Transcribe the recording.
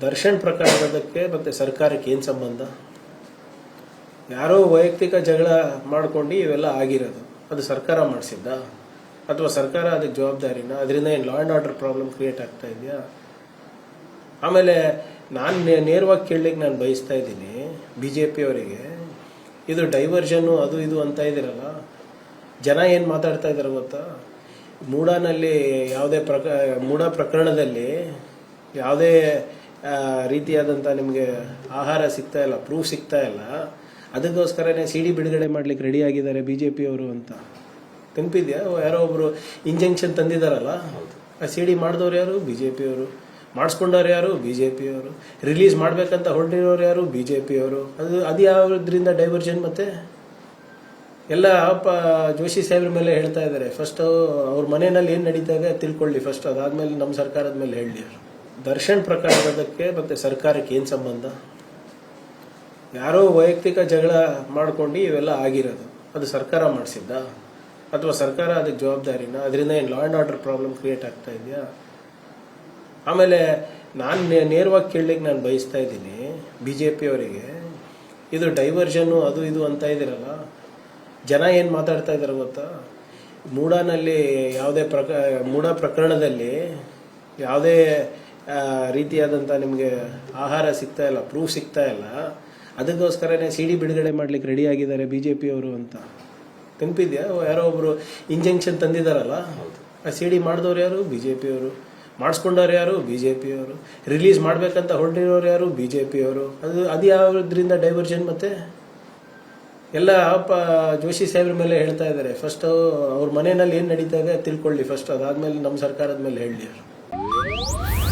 ದರ್ಶನ್ ಪ್ರಕರಣದಕ್ಕೆ ಮತ್ತೆ ಸರ್ಕಾರಕ್ಕೆ ಏನು ಸಂಬಂಧ? ಯಾರೋ ವೈಯಕ್ತಿಕ ಜಗಳ ಮಾಡ್ಕೊಂಡು ಇವೆಲ್ಲ ಆಗಿರೋದು. ಅದು ಸರ್ಕಾರ ಮಾಡಿಸಿದ್ದ? ಅಥವಾ ಸರ್ಕಾರ ಅದಕ್ಕೆ ಜವಾಬ್ದಾರಿನ? ಅದರಿಂದ ಏನು law and order problem create ಆಗ್ತಾ ಇದೆಯಾ? ಆಮೇಲೆ ನಾನು ನೇರವಾಗಿ ಕೇಳಲಿಕ್ಕೆ ನಾನು ಬಯಸ್ತಾ ಇದ್ದೀನಿ ಬಿ ಜೆ ಪಿಯವರಿಗೆ ಇದು ಡೈವರ್ಷನ್ನು ಅದು ಇದು ಅಂತ ಇದ್ದೀರಲ್ಲ ಜನ ಏನು ಮಾತಾಡ್ತಾ ಇದ್ದಾರೆ ಗೊತ್ತಾ? ಮೂಡಾನಲ್ಲಿ ಯಾವುದೇ ಪ್ರಕ ಮೂಡ ಪ್ರಕರಣದಲ್ಲಿ ಯಾವುದೇ ರೀತಿಯಾದಂಥ ನಿಮಗೆ ಆಹಾರ ಸಿಗ್ತಾ ಇಲ್ಲ ಪ್ರೂಫ್ ಸಿಗ್ತಾ ಇಲ್ಲ. ಅದಕ್ಕೋಸ್ಕರನೇ ಸಿ ಡಿ ಬಿಡುಗಡೆ ಮಾಡ್ಲಿಕ್ಕೆ ರೆಡಿ ಆಗಿದ್ದಾರೆ ಬಿ ಜೆ ಪಿಯವರು ಅಂತ. ನೆನಪಿದ್ಯಾ? ಯಾರೋ ಒಬ್ಬರು ಇಂಜೆಕ್ಷನ್ ತಂದಿದ್ದಾರಲ್ಲ ಆ ಸಿ ಡಿ ಮಾಡಿದವ್ರು ಯಾರು? ಬಿ ಜೆ ಪಿಯವರು ಮಾಡಿಸ್ಕೊಂಡವ್ರು ಯಾರು? ಬಿ ಜೆ ಪಿಯವರು ರಿಲೀಸ್ ಮಾಡಬೇಕಂತ ಹೊರಟಿರೋರು ಯಾರು? ಬಿ ಜೆ ಪಿಯವರು ಅದು ಅದು ಯಾವ್ದ್ರಿಂದ ಡೈವರ್ಷನ್ ಮತ್ತೆ? ಎಲ್ಲ ಅಪ್ಪ ಜೋಶಿ ಸಾಹೇಬ್ರ ಮೇಲೆ ಹೇಳ್ತಾ ಇದ್ದಾರೆ. ಫಸ್ಟು ಅವ್ರ ಮನೆಯಲ್ಲಿ ಏನು ನಡೀತಾ ಇದೆ ತಿಳ್ಕೊಳ್ಳಿ ಫಸ್ಟ್ ಅದಾದಮೇಲೆ ನಮ್ಮ ಸರ್ಕಾರದ ಮೇಲೆ ಹೇಳಿ ಅವರು. ದರ್ಶನ್ ಪ್ರಕರಣದಕ್ಕೆ ಮತ್ತೆ ಸರ್ಕಾರಕ್ಕೆ ಏನು ಸಂಬಂಧ? ಯಾರೋ ವೈಯಕ್ತಿಕ ಜಗಳ ಮಾಡ್ಕೊಂಡು ಇವೆಲ್ಲ ಆಗಿರೋದು. ಅದು ಸರ್ಕಾರ ಮಾಡಿಸಿದ್ದ? ಅಥವಾ ಸರ್ಕಾರ ಅದಕ್ಕೆ ಜವಾಬ್ದಾರಿನ? ಅದರಿಂದ ಏನು law and order problem create ಆಗ್ತಾ ಇದೆಯಾ? ಆಮೇಲೆ ನಾನು ನೇರವಾಗಿ ಕೇಳಲಿಕ್ಕೆ ನಾನು ಬಯಸ್ತಾ ಇದ್ದೀನಿ ಬಿ ಜೆ ಪಿಯವರಿಗೆ ಇದು ಡೈವರ್ಷನ್ನು ಅದು ಇದು ಅಂತ ಇದ್ದೀರಲ್ಲ? ಜನ ಏನು ಮಾತಾಡ್ತಾ ಇದ್ದಾರೆ ಗೊತ್ತಾ? ಮೂಡಾನಲ್ಲಿ ಯಾವುದೇ ಪ್ರಕ, ಮೂಡ ಪ್ರಕರಣದಲ್ಲಿ ಯಾವುದೇ ರೀತಿಯಾದಂಥ ನಿಮಗೆ ಆಹಾರ ಸಿಗ್ತಾ ಇಲ್ಲ ಪ್ರೂಫ್ ಸಿಗ್ತಾ ಇಲ್ಲ. ಅದಕ್ಕೋಸ್ಕರನೇ ಸಿ ಡಿ ಬಿಡುಗಡೆ ಮಾಡ್ಲಿಕ್ಕೆ ರೆಡಿ ಆಗಿದ್ದಾರೆ ಬಿ ಜೆ ಪಿಯವರು ಅಂತ. ನೆನಪಿದ್ಯಾ? ಯಾರೋ ಒಬ್ಬರು ಇಂಜೆಕ್ಷನ್ ತಂದಿದ್ದಾರಲ್ಲ ಆ ಸಿ ಡಿ ಮಾಡಿದವ್ರು ಯಾರು? ಬಿ ಜೆ ಪಿಯವರು ಮಾಡಿಸ್ಕೊಂಡವ್ರು ಯಾರು? ಬಿ ಜೆ ಪಿಯವರು ರಿಲೀಸ್ ಮಾಡಬೇಕಂತ ಹೊರಟಿರೋರು ಯಾರು? ಬಿ ಜೆ ಪಿಯವರು ಅದು ಅದು ಯಾವ್ದ್ರಿಂದ ಡೈವರ್ಷನ್ ಮತ್ತೆ? ಎಲ್ಲ ಅಪ್ಪ ಜೋಶಿ ಸಾಹೇಬ್ರ ಮೇಲೆ ಹೇಳ್ತಾ ಇದ್ದಾರೆ. ಫಸ್ಟ್ ಅವ್ರ ಮನೆಯಲ್ಲಿ ಏನು ನಡೀತಾ ಇದೆ ತಿಳ್ಕೊಳ್ಳಿ. ಫಸ್ಟ್ ಅದಾದ್ಮೇಲೆ ನಮ್ಮ ಸರ್ಕಾರದ ಮೇಲೆ ಹೇಳಿ ಅವರು.